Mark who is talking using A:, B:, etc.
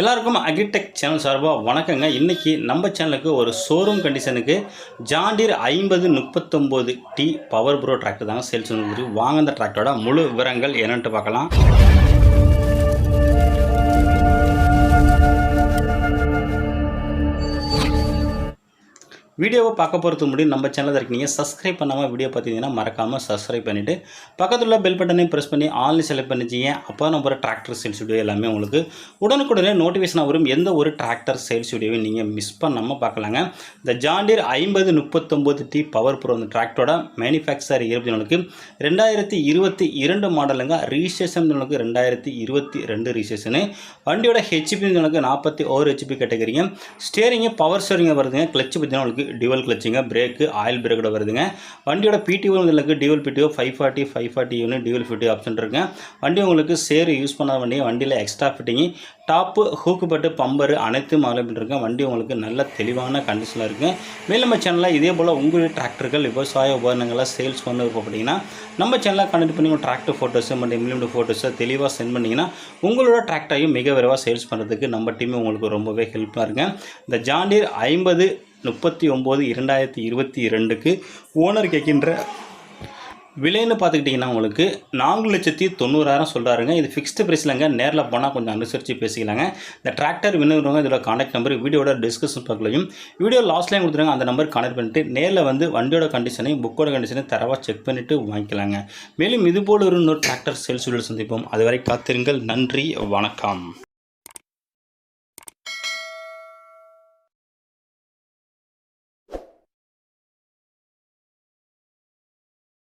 A: எல்லாருக்கும் agritech channel சார்பாக வணக்கங்க. இன்றைக்கி நம்ம சேனலுக்கு ஒரு ஷோரூம் கண்டிஷனுக்கு ஜாண்டீர் ஐம்பது முப்பத்தொம்போது டி பவர் ப்ரோ டிராக்டர் தாங்க சேல்ஸ் வந்துருக்கு வாங்க அந்த டிராக்டரோட முழு விவரங்கள் என்னன்ட்டு பார்க்கலாம். வீடியோவை பார்க்க போகிறதுக்கு முடியும். நம்ம சேனலில் இருக்கீங்க சப்ஸ்கிரைப் பண்ணாமல் வீடியோ பார்த்தீங்கன்னா மறக்காமல் சப்ஸ்கிரைப் பண்ணிவிட்டு பக்கத்தில் உள்ள பெல் பட்டனையும் ப்ரெஸ் பண்ணி ஆன்லைன் செலக்ட் பண்ணிச்சிங்க அப்போ நம்ம ஒரு டிராக்டர் சேல்ஸ் வீடியோ எல்லாமே உங்களுக்கு உடனுக்குடனே நோட்டிஃபிகேஷன் வரும். எந்த ஒரு டிராக்டர் சேல்ஸ் வீடியோவையும் நீங்கள் மிஸ் பண்ணாமல் பார்க்கலாங்க. இந்த ஜாண்டியர் ஐம்பது முப்பத்தொம்போது டி பவர் ப்ரோ அந்த டிராக்டரோட மேனுஃபேக்சர் இருபத்தி ரெண்டாயிரத்தி இருபத்தி இரண்டு மாடலுங்க ரிஜிஸ்ட்ரேஷன் உங்களுக்கு ரெண்டாயிரத்தி இருபத்தி ரெண்டு ரிஜிஸ்ட்ரேஷனு வண்டியோட ஹெச்பி உங்களுக்கு நாற்பத்தி ஓர் ஹெச்பி கேட்டகரிங்க ஸ்டேரிங்கு பவர் ஸ்டேரிங்க வருதுங்க. கிளச்சு பார்த்தீங்கன்னா உங்களுக்கு டியூவல் கிளச்சிங்க பிரேக்கு ஆயில் பிரேக்கோட வருதுங்க. வண்டியோட பிடிஓ உங்களுக்கு dual PTO five forty five forty unit dual fifty option இருக்குங்க. வண்டி உங்களுக்கு சேரு யூஸ் பண்ணாத வண்டி வண்டியில் எக்ஸ்ட்ரா ஃபிட்டிங்கு டாப்பு ஹூக்கு பட்டு பம்பரு அனைத்தும் அவைலபிள் இருக்குது வண்டி உங்களுக்கு நல்ல தெளிவான கண்டிஷனில் இருக்குது மேலும் நம்ம சேனலில் இதே போல் உங்களுடைய டிராக்டர்கள் விவசாய உபகரணங்களாக சேல்ஸ் பண்ண விருப்பப்பட்டீங்கன்னா நம்ம சேனலில் கனெக்ட் பண்ணி உங்கள் டிராக்டர் ஃபோட்டோஸு மற்றும் இம்ப்ளிமெண்ட் ஃபோட்டோஸை தெளிவாக சென்ட் பண்ணிங்கன்னா உங்களோட டிராக்டரையும் மிக விரைவாக சேல்ஸ் பண்ணுறதுக்கு நம்ம டீம் உங்களுக்கு ரொம்பவே ஹெல்ப்பாக இருக்குங்க. இந்த ஜாண்டீர் ஐம்பது முப்பத்தி ஒம்பது இரண்டாயிரத்தி இருபத்தி ரெண்டுக்கு ஓனர் கேட்கின்ற விலைன்னு பார்த்துக்கிட்டிங்கன்னா உங்களுக்கு நான்கு லட்சத்தி தொண்ணூறாயிரம் சொல்கிறாருங்க இது ஃபிக்ஸ்டு ப்ரைஸ்லங்க நேரில் போனால் கொஞ்சம் அனுசரித்து பேசிக்கலாங்க. இந்த டிராக்டர் விண்ணுறவங்க இதோட காண்டாக்ட் நம்பர் வீடியோட டிஸ்கஷன் பக்கலையும் வீடியோ லாஸ்ட்லேயும் கொடுத்துருங்க. அந்த நம்பர் கனெக்ட் பண்ணிட்டு நேரில் வந்து வண்டியோட கண்டிஷனையும் புக்கோட கண்டிஷனையும் தரவாக செக் பண்ணிவிட்டு வாங்கிக்கலாங்க. மேலும் இதுபோல் ஒரு இன்னொரு டிராக்டர் சேல்ஸ் வீடியோ சந்திப்போம். அதுவரை காத்திருங்கள். நன்றி வணக்கம்.